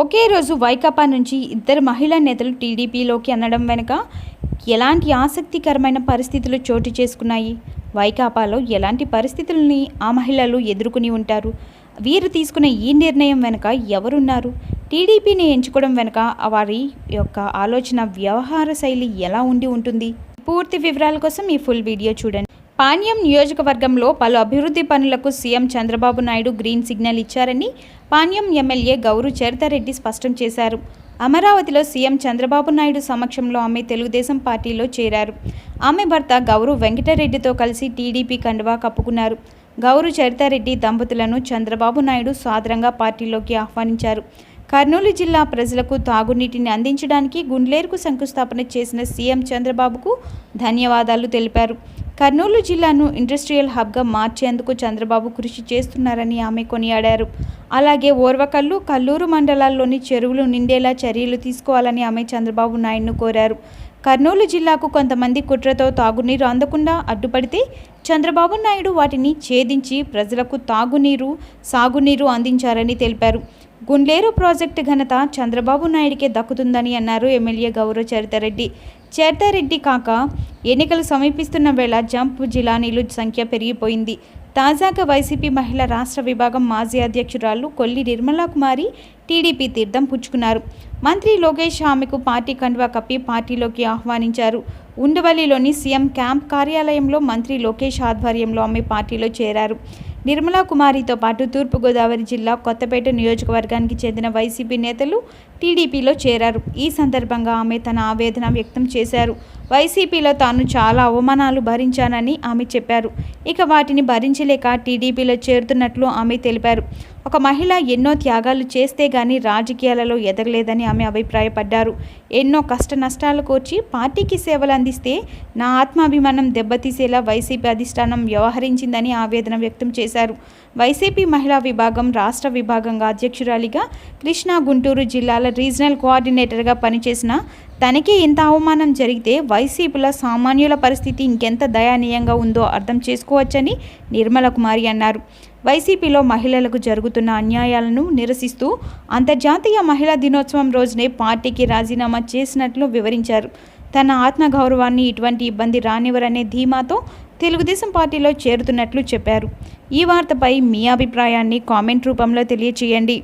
ఒకే రోజు వైకాపా నుంచి ఇద్దరు మహిళా నేతలు టీడీపీలోకి అనడం వెనుక ఎలాంటి ఆసక్తికరమైన పరిస్థితులు చోటు చేసుకున్నాయి? వైకాపాలో ఎలాంటి పరిస్థితుల్ని ఆ మహిళలు ఎదుర్కొని ఉంటారు? వీరు తీసుకున్న ఈ నిర్ణయం వెనుక ఎవరున్నారు? టీడీపీని ఎంచుకోవడం వెనుక వారి యొక్క ఆలోచన వ్యవహార శైలి ఎలా ఉండి ఉంటుంది? పూర్తి వివరాల కోసం ఈ ఫుల్ వీడియో చూడండి. పాణ్యం నియోజకవర్గంలో పలు అభివృద్ధి పనులకు CM Chandrababu Naidu green signal ఇచ్చారని పాణ్యం ఎమ్మెల్యే గౌరు చరితారెడ్డి స్పష్టం చేశారు. అమరావతిలో సీఎం చంద్రబాబు నాయుడు సమక్షంలో ఆమె తెలుగుదేశం పార్టీలో చేరారు. ఆమె భర్త గౌరు వెంకటరెడ్డితో కలిసి టీడీపీ కండువా కప్పుకున్నారు. గౌరు చరితారెడ్డి దంపతులను చంద్రబాబు నాయుడు సాదరంగా పార్టీలోకి ఆహ్వానించారు. కర్నూలు జిల్లా ప్రజలకు తాగునీటిని అందించడానికి గుండ్లేరుకు శంకుస్థాపన చేసిన సీఎం చంద్రబాబుకు ధన్యవాదాలు తెలిపారు. కర్నూలు జిల్లాను ఇండస్ట్రియల్ హబ్గా మార్చేందుకు చంద్రబాబు కృషి చేస్తున్నారని ఆమె కొనియాడారు. అలాగే ఓర్వకల్లు కల్లూరు మండలాల్లోని చెరువులు నిండేలా చర్యలు తీసుకోవాలని ఆమె చంద్రబాబు నాయుడును కోరారు. కర్నూలు జిల్లాకు కొంతమంది కుట్రతో తాగునీరు అందకుండా అడ్డుపడితే చంద్రబాబు నాయుడు వాటిని ఛేదించి ప్రజలకు తాగునీరు సాగునీరు అందించారని తెలిపారు. గుండ్లేరు ప్రాజెక్టు ఘనత చంద్రబాబు నాయుడికే దక్కుతుందని అన్నారు ఎమ్మెల్యే గౌరవ చరితారెడ్డి. చరితారెడ్డి కాక ఎన్నికలు సమీపిస్తున్న వేళ జంప్ జిలానీలు సంఖ్య పెరిగిపోయింది. తాజాగా వైసీపీ మహిళా రాష్ట్ర విభాగం మాజీ అధ్యక్షురాలు కొల్లి నిర్మలా కుమారి టీడీపీ తీర్థం పుచ్చుకున్నారు. మంత్రి లోకేష్ ఆమెకు పార్టీ కండువా కప్పి పార్టీలోకి ఆహ్వానించారు. ఉండవల్లిలోని సీఎం క్యాంప్ కార్యాలయంలో మంత్రి లోకేష్ ఆధ్వర్యంలో ఆమె పార్టీలో చేరారు. నిర్మలా కుమారితో పాటు తూర్పుగోదావరి జిల్లా కొత్తపేట నియోజకవర్గానికి చెందిన వైసీపీ నేతలు టీడీపీలో చేరారు. ఈ సందర్భంగా ఆమె తన ఆవేదన వ్యక్తం చేశారు. వైసీపీలో తాను చాలా అవమానాలు భరించానని ఆమె చెప్పారు. ఇక వాటిని భరించలేక టీడీపీలో చేరుతున్నట్లు ఆమె తెలిపారు. ఒక మహిళ ఎన్నో త్యాగాలు చేస్తే గాని రాజకీయాలలో ఎదగలేదని ఆమె అభిప్రాయపడ్డారు. ఎన్నో కష్ట నష్టాలు కోర్చి పార్టీకి సేవలు అందిస్తే నా ఆత్మాభిమానం దెబ్బతీసేలా వైసీపీ అధిష్టానం వ్యవహరించిందని ఆవేదన వ్యక్తం చేశారు. వైసీపీ మహిళా విభాగం రాష్ట్ర విభాగంగా అధ్యక్షురాలిగా కృష్ణా గుంటూరు జిల్లాల రీజనల్ కోఆర్డినేటర్గా పనిచేసిన తనకి ఇంత అవమానం జరిగితే వైసీపీలో సామాన్యుల పరిస్థితి ఇంకెంత దయానీయంగా ఉందో అర్థం చేసుకోవచ్చని నిర్మల కుమారి అన్నారు. వైసీపీలో మహిళలకు జరుగుతున్న అన్యాయాలను నిరసిస్తూ అంతర్జాతీయ మహిళా దినోత్సవం రోజునే పార్టీకి రాజీనామా చేసినట్లు వివరించారు. తన ఆత్మగౌరవాన్ని ఇటువంటి ఇబ్బంది రానివ్వరనే ధీమాతో తెలుగుదేశం పార్టీలో చేరుతున్నట్లు చెప్పారు. ఈ వార్తపై మీ అభిప్రాయాన్ని కామెంట్ రూపంలో తెలియచేయండి.